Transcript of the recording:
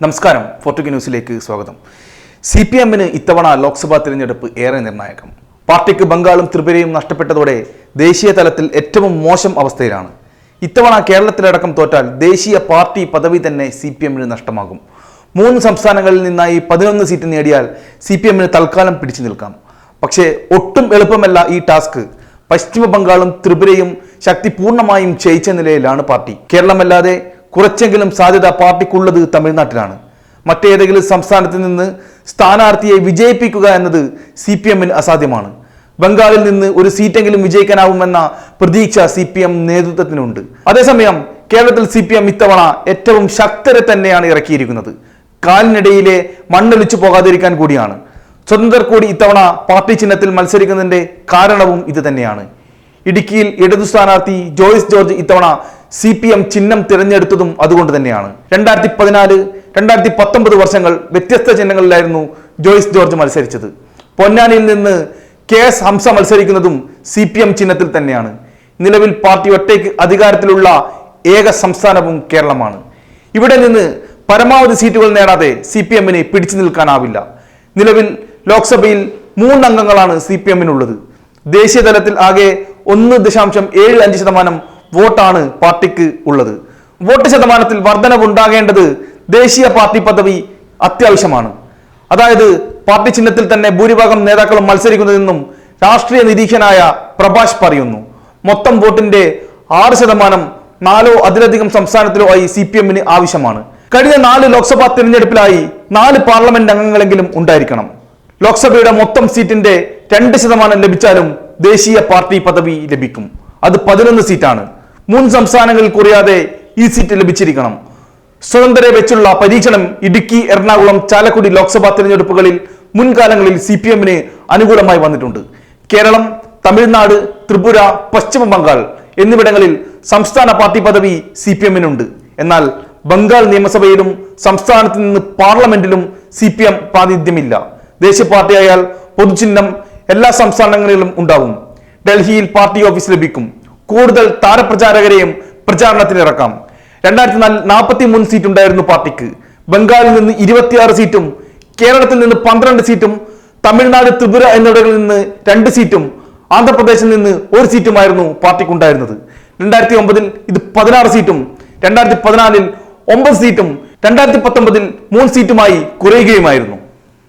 നമസ്കാരം. ഫോർട്ടുഗി ന്യൂസിലേക്ക് സ്വാഗതം. സി പി എമ്മിന് ഇത്തവണ ലോക്സഭാ തിരഞ്ഞെടുപ്പ് ഏറെ നിർണായകം. പാർട്ടിക്ക് ബംഗാളും ത്രിപുരയും നഷ്ടപ്പെട്ടതോടെ ദേശീയ തലത്തിൽ ഏറ്റവും മോശം അവസ്ഥയിലാണ്. ഇത്തവണ കേരളത്തിലടക്കം തോറ്റാൽ ദേശീയ പാർട്ടി പദവി തന്നെ സി പി എമ്മിന് നഷ്ടമാകും. മൂന്ന് സംസ്ഥാനങ്ങളിൽ നിന്നായി പതിനൊന്ന് സീറ്റ് നേടിയാൽ സി പി എമ്മിന് തൽക്കാലം പിടിച്ചു നിൽക്കാം. പക്ഷേ ഒട്ടും എളുപ്പമല്ല ഈ ടാസ്ക്. പശ്ചിമ ബംഗാളും ത്രിപുരയും ശക്തി പൂർണമായും ക്ഷയിച്ച നിലയിലാണ് പാർട്ടി. കേരളമല്ലാതെ കുറച്ചെങ്കിലും സാധ്യത പാർട്ടിക്കുള്ളത് തമിഴ്നാട്ടിലാണ്. മറ്റേതെങ്കിലും സംസ്ഥാനത്ത് നിന്ന് സ്ഥാനാർത്ഥിയെ വിജയിപ്പിക്കുക എന്നത് സി പി എമ്മിന് അസാധ്യമാണ്. ബംഗാളിൽ നിന്ന് ഒരു സീറ്റെങ്കിലും വിജയിക്കാനാവുമെന്ന പ്രതീക്ഷ സി പി എം നേതൃത്വത്തിനുണ്ട്. അതേസമയം കേരളത്തിൽ സി പി എം ഇത്തവണ ഏറ്റവും ശക്തരെ തന്നെയാണ് ഇറക്കിയിരിക്കുന്നത്. കാലിനിടയിലെ മണ്ണൊലിച്ചു പോകാതിരിക്കാൻ കൂടിയാണ്. സ്വതന്ത്രർ കൂടി ഇത്തവണ പാർട്ടി ചിഹ്നത്തിൽ മത്സരിക്കുന്നതിന്റെ കാരണവും ഇത് തന്നെയാണ് ഇടുക്കിയിൽ ഇടതു സ്ഥാനാർത്ഥി ജോയിസ് ജോർജ് ഇത്തവണ സി പി എം ചിഹ്നം തിരഞ്ഞെടുത്തതും അതുകൊണ്ട് തന്നെയാണ്. രണ്ടായിരത്തി പതിനാല് രണ്ടായിരത്തി പത്തൊമ്പത് വർഷങ്ങൾ വ്യത്യസ്ത ചിഹ്നങ്ങളിലായിരുന്നു ജോയിസ് ജോർജ് മത്സരിച്ചത്. പൊന്നാനിയിൽ നിന്ന് കെ എസ് ഹംസ മത്സരിക്കുന്നതും സി പി എം ചിഹ്നത്തിൽ തന്നെയാണ്. നിലവിൽ പാർട്ടി ഒറ്റയ്ക്ക് അധികാരത്തിലുള്ള ഏക സംസ്ഥാനവും കേരളമാണ്. ഇവിടെ നിന്ന് പരമാവധി സീറ്റുകൾ നേടാതെ സി പി എമ്മിന് പിടിച്ചു നിൽക്കാനാവില്ല. നിലവിൽ ലോക്സഭയിൽ മൂന്നംഗങ്ങളാണ് സി പി എമ്മിനുള്ളത് ദേശീയ തലത്തിൽ ആകെ ഒന്ന് ദശാംശം ഏഴ് അഞ്ച് ശതമാനം വോട്ടാണ് പാർട്ടിക്ക് ഉള്ളത്. വോട്ട് ശതമാനത്തിൽ വർധനവുണ്ടാകേണ്ടത് ദേശീയ പാർട്ടി പദവി അത്യാവശ്യമാണ്. അതായത് പാർട്ടി ചിഹ്നത്തിൽ തന്നെ ഭൂരിഭാഗം നേതാക്കളും മത്സരിക്കുന്നതെന്നും രാഷ്ട്രീയ നിരീക്ഷനായ പ്രഭാഷ് പറയുന്നു. മൊത്തം വോട്ടിന്റെ ആറ് ശതമാനം നാലോ അതിലധികം സംസ്ഥാനത്തിലോ ആയി സി പി എമ്മിന് ആവശ്യമാണ്. കഴിഞ്ഞ നാല് ലോക്സഭാ തിരഞ്ഞെടുപ്പിലായി നാല് പാർലമെന്റ് അംഗങ്ങളെങ്കിലും ഉണ്ടായിരിക്കണം. ലോക്സഭയുടെ മൊത്തം സീറ്റിന്റെ രണ്ട് ശതമാനം ലഭിച്ചാലും ദേശീയ പാർട്ടി പദവി ലഭിക്കും. അത് പതിനൊന്ന് സീറ്റാണ്. മുൻ സംസ്ഥാനങ്ങളിൽ കുറയാതെ ഈ സീറ്റ് ലഭിച്ചിരിക്കണം. സ്വതന്ത്രരെ വെച്ചുള്ള പരീക്ഷണം ഇടുക്കി എറണാകുളം ചാലക്കുടി ലോക്സഭാ തിരഞ്ഞെടുപ്പുകളിൽ മുൻകാലങ്ങളിൽ സി പി എമ്മിന് അനുകൂലമായി വന്നിട്ടുണ്ട്. കേരളം തമിഴ്നാട് ത്രിപുര പശ്ചിമ ബംഗാൾ എന്നിവിടങ്ങളിൽ സംസ്ഥാന പാർട്ടി പദവി സി പി എമ്മിനുണ്ട് എന്നാൽ ബംഗാൾ നിയമസഭയിലും സംസ്ഥാനത്ത് നിന്ന് പാർലമെന്റിലും സി പി എം പ്രാതിനിധ്യമില്ല. ദേശീയ പാർട്ടിയായാൽ പൊതുചിഹ്നം എല്ലാ സംസ്ഥാനങ്ങളിലും ഉണ്ടാവും. ഡൽഹിയിൽ പാർട്ടി ഓഫീസ് ലഭിക്കും. കൂടുതൽ താരപ്രചാരകരെയും പ്രചാരണത്തിനിറക്കാം. രണ്ടായിരത്തി നാൽപ്പത്തി മൂന്ന് സീറ്റ് ഉണ്ടായിരുന്നു പാർട്ടിക്ക്. ബംഗാളിൽ നിന്ന് ഇരുപത്തിയാറ് സീറ്റും കേരളത്തിൽ നിന്ന് പന്ത്രണ്ട് സീറ്റും തമിഴ്നാട് ത്രിപുര എന്നിവിടങ്ങളിൽ നിന്ന് രണ്ട് സീറ്റും ആന്ധ്രാപ്രദേശിൽ നിന്ന് ഒരു സീറ്റുമായിരുന്നു പാർട്ടിക്ക് ഉണ്ടായിരുന്നത് രണ്ടായിരത്തി ഒമ്പതിൽ ഇത് പതിനാറ് സീറ്റും രണ്ടായിരത്തി പതിനാലിൽ ഒമ്പത് സീറ്റും രണ്ടായിരത്തി പത്തൊമ്പതിൽ മൂന്ന് സീറ്റുമായി കുറയുകയുമായിരുന്നു.